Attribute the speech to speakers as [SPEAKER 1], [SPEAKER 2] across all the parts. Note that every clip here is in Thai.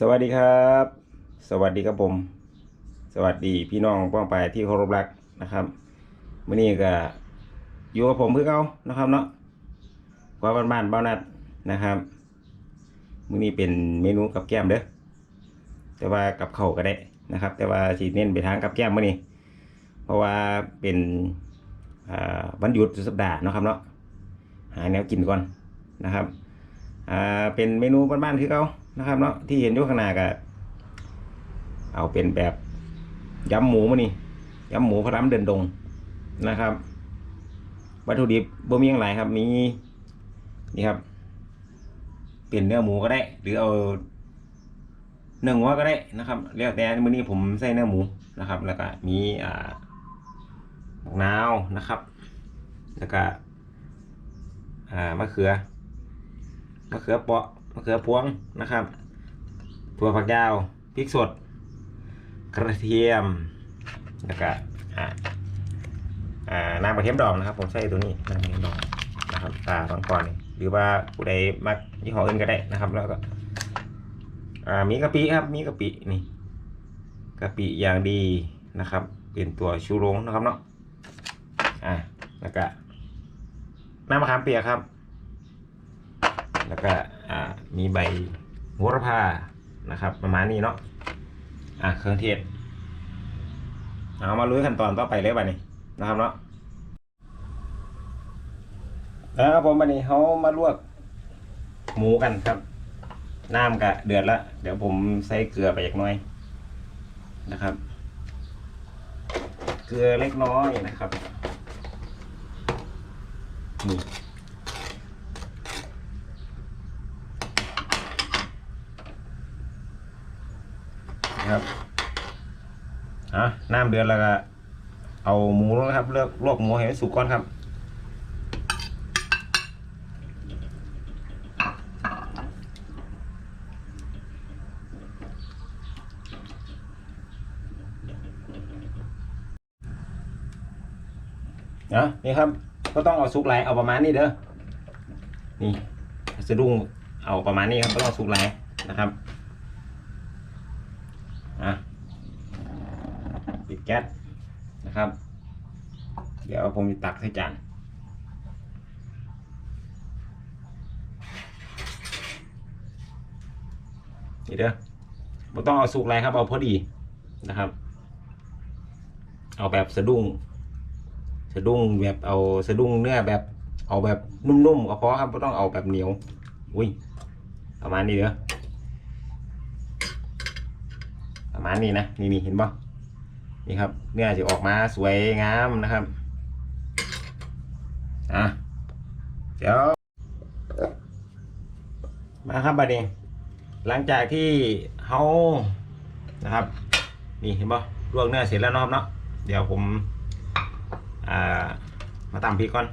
[SPEAKER 1] สวัสดีครับ สวัสดีครับผม สวัสดีพี่น้องป้องไปที่เคารพรักนะครับมื่อนี้ก็อยู่กับผมเพื่อเขานะครับเนาะกว่าบ้านบ้านๆเบ้านัดนะครับมื่อนี้เป็นเมนูกับแก้มเด้อแต่ว่ากับเข้าก็ได้นะครับ แต่ว่าสีเน้นไปทางกับแก้มมื่อนี้ เพราะว่าเป็นวันหยุดสุดสัปดาห์นะครับเนาะหาแนวกินก่อนนะครับอ่าเป็นเมนูบ้านๆคือเขา นะครับเนาะที่เห็นอยู่ข้างหน้าก็เอาเป็นแบบยำหมูมานี่ยำหมูพระรามเดินดงนะครับ วัตถุดิบบ่มีอย่างไรครับมีนี่ครับ เป็นเนื้อหมูก็ได้ หรือเอาเนื้อวัวก็ได้นะครับแล้วแต่มื้อนี้ผมใส่เนื้อหมูนะครับ แล้วก็มีอ่าหมกนาวนะครับ แล้วก็อ่ามะเขือมะเขือเปาะ มะเขือพวงนะครับถั่วฝักยาวพริกสด กระเทียมแล้วก็อ่าน้ำกระเทียมดองนะครับ ผมใช้ตัวนี้น้ำกระเทียมดองนะครับตาฟังก่อนหรือว่าผู้ใดมักยี่ห้ออื่นก็ได้นะครับ แล้วก็อ่ามีกะปิครับมีกะปินี่กะปิอย่างดีนะครับเป็นตัวชูโรงนะครับเนาะอ่าแล้วก็น้ำมะขามเปียกครับ แล้วก็มีใบโหระพานะครับ ประมาณนี้เนาะอะเครื่องเทศเอามาลุยขั้นตอนต่อไปเลยบัดนี้นะครับเนาะนะครับผมบัดนี้เขามาลวกหมูกันครับน้ำกะเดือดละเดี๋ยวผมใส่เกลือไปอีกน่อยนะครับ เกลือเล็กน้อยนะครับนี่ นะครับอะน้ำเดือดแล้วก็เอาหมูลงนะครับ เลือกลวกหมูให้มันสุกก่อนครับนะนี่ครับ ก็ต้องเอาสุกไหลเอาประมาณนี้เด้อนี่สะดุ้งเอาประมาณนี้ครับก็ต้องสุกไหลนะครับะปิดแก๊สนะครับ เดี๋ยวผมจะตักใส่จานนี่เด้อไม่ต้องเอาสุกไรครับ เอาพอดีนะครับ เอาแบบสะดุ้ง สะดุ้งแบบเอาสะดุ้งเนื้อแบบเอาแบบนุ่มๆก็พอครับไม่ต้องเอาแบบเหนียว อุ้ยประมาณนี้เด้อ ประมาณนี้นะนี่นี่เห็นปะนี่ครับเนื้อจะออกมาสวยงามนะครับอะเดี๋ยวมาครับบัดนี้หลังจากที่เขานะครับ นี่เห็นปะลวกเนื้อเสร็จแล้วนะครับเนาะเดี๋ยวผมอ่ามาตำพริกก่อน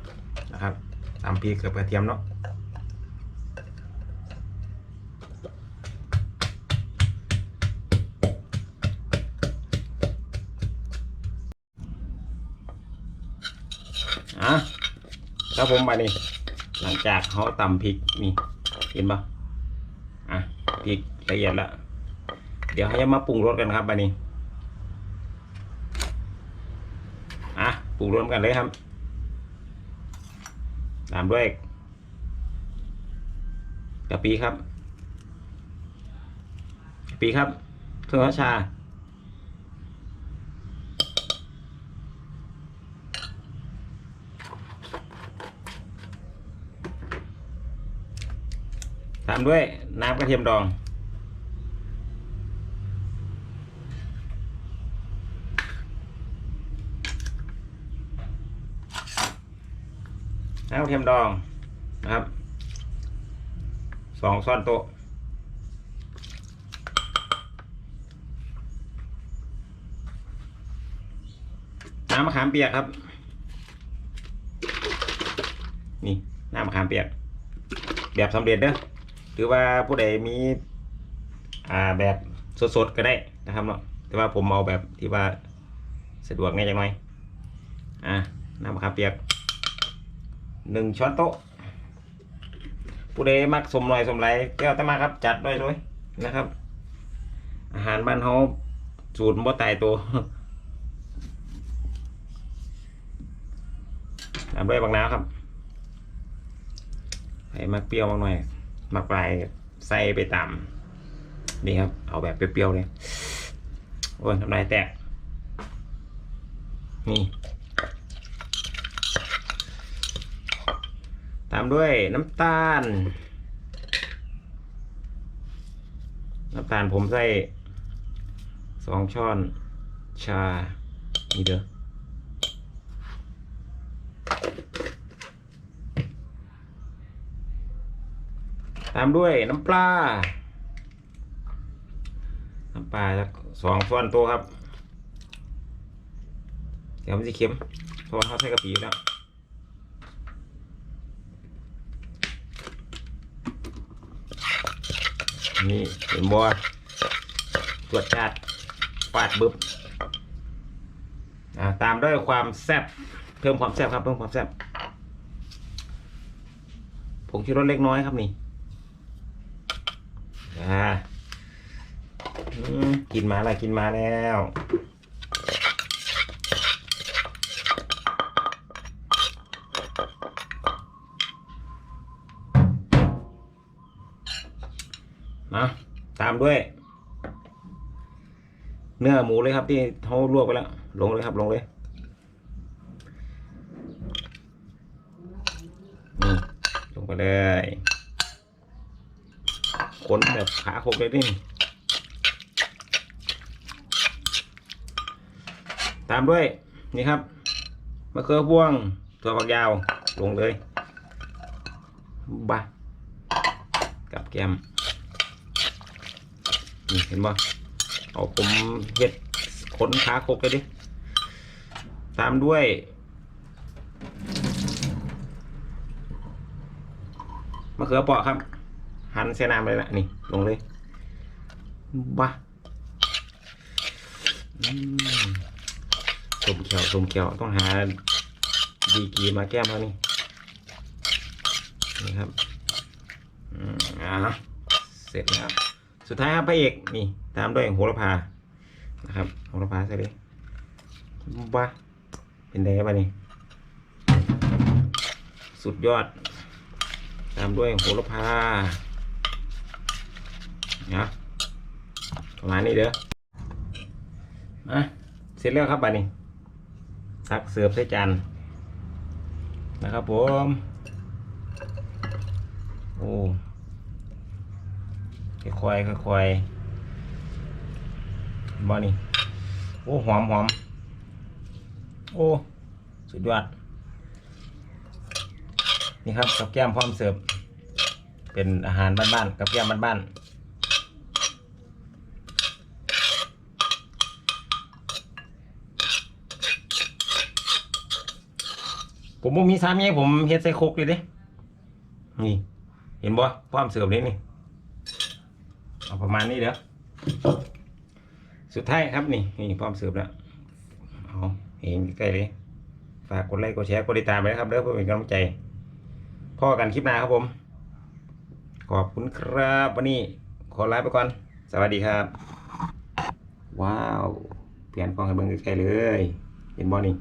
[SPEAKER 1] นะครับตำพริกกับกระเทียมเนาะ อะครับผมไปนี่หลังจากเขาตำพริกนี่เห็นปะอะพริกละเอียดแล้วเดี๋ยวเขาจะมาปรุงรสกันครับไปนี่อะปรุงรสกันเลยครับ ตามด้วยกะปิครับกะปิครับเครื่องชา ตามด้วยน้ำกระเทียมดอง น้ำกระเทียมดองนะครับสองช้อนโต๊ะน้ำมะขามเปียกครับ นี่น้ำมะขามเปียก แบบสำเร็จเด้อ หรือว่าผู้ใดมีอ่าแบบสดๆก็ได้นะครับเนาะแต่ว่าผมเอาแบบที่ว่าสะดวกง่ายจังหน่อยอ่าน้ำมะขามเปียกหนึ่งช้อนโต๊ะผู้ใดมักสมหน่อยสมไรแก้วแต่มาครับจัดด้วยด้วยนะครับ อาหารบ้านเขาสูตรบ่ตายตัวตามด้วยบางน้ำครับให้มักเปรี้ยวมากหน่อย มักปลายใส่ไปตามนี่ครับ เอาแบบเปรี้ยวๆเลยโอ้ยน้ำลายแตก นี่ ตามด้วยน้ำตาล น้ำตาลผมใส่สองช้อนชา นี่เด้อามด้วยน้ำปลา น้ำปลาสักสองช้อนโต๊ะครับ เดี๋ยวมันจะเค็มเพราะว่าเขาใส่กะปิอยู่แล้วนี่เห็นบัวตรวจจัดปาดบึบตามด้วยความแซ่บเพิ่มความแซ่บครับเพิ่มความแซ่บผงชูรสเล็กน้อยครับนี่ อ่ากินมาแล้วกินมาแล้วนะตามด้วย เนื้อหมูเลยครับที่เขาลวกไปแล้ว ลงเลยครับลงเลยนี่ลงไปเลย คนแบบขาโคกเลยนี่ตามด้วยนี่ครับมะเขือพวงถั่วฝักยาวลงเลยบะกับแกมนี่เห็นบ่เอาผมเห็ดขนขาคกเลยดิ ตามด้วย มะเขือเปราะครับ หั่นเส้นน้ำเลยละนี่ ลงเลยบ้าอืมส้มเขียวส้มเขียวต้องหาดีกรีมาแก้มแล้วนี่นี่ครับอืมอ่าเสร็จแล้วสุดท้ายครับพระเอกนี่ ตามด้วยโหระพานะครับโหระพาใส่เลยบ้าเป็นไงบ้านี่สุดยอด ตามด้วยโหระพา นะประมาณนี้เด้ออะเสร็จแล้วครับบ้านี้ตักเสิร์ฟใส่จานนะครับผมโอ้ค่อยๆค่อยๆบ่นี่โอ้หอมหอมโอ้สุดยอดนี่ครับกับแก้มพร้อมเสิร์ฟเป็นอาหารบ้านๆกับแก้มบ้านๆ ผมบ่มีสามีผมเฮ็ดใส่โคกเลยเด้นี่ เห็นบ่พร้อมเสิร์ฟเลยนี่ เอาประมาณนี้เดี๋ยวสุดท้ายครับนี่นี่พร้อมเสิร์ฟแล้วเอาเห็นใกล้เลยฝากกดไลค์กดแชร์กดติดตามไว้นะครับเด้อเพื่อเป็นกำลังใจพ่อกันคลิปหน้าครับผม ขอบคุณครับวันนี้ขอลาไปก่อน สวัสดีครับ ว้าว เปลี่ยนกล้องให้เบิ่งใกล้ๆเลย เห็นบ่นี่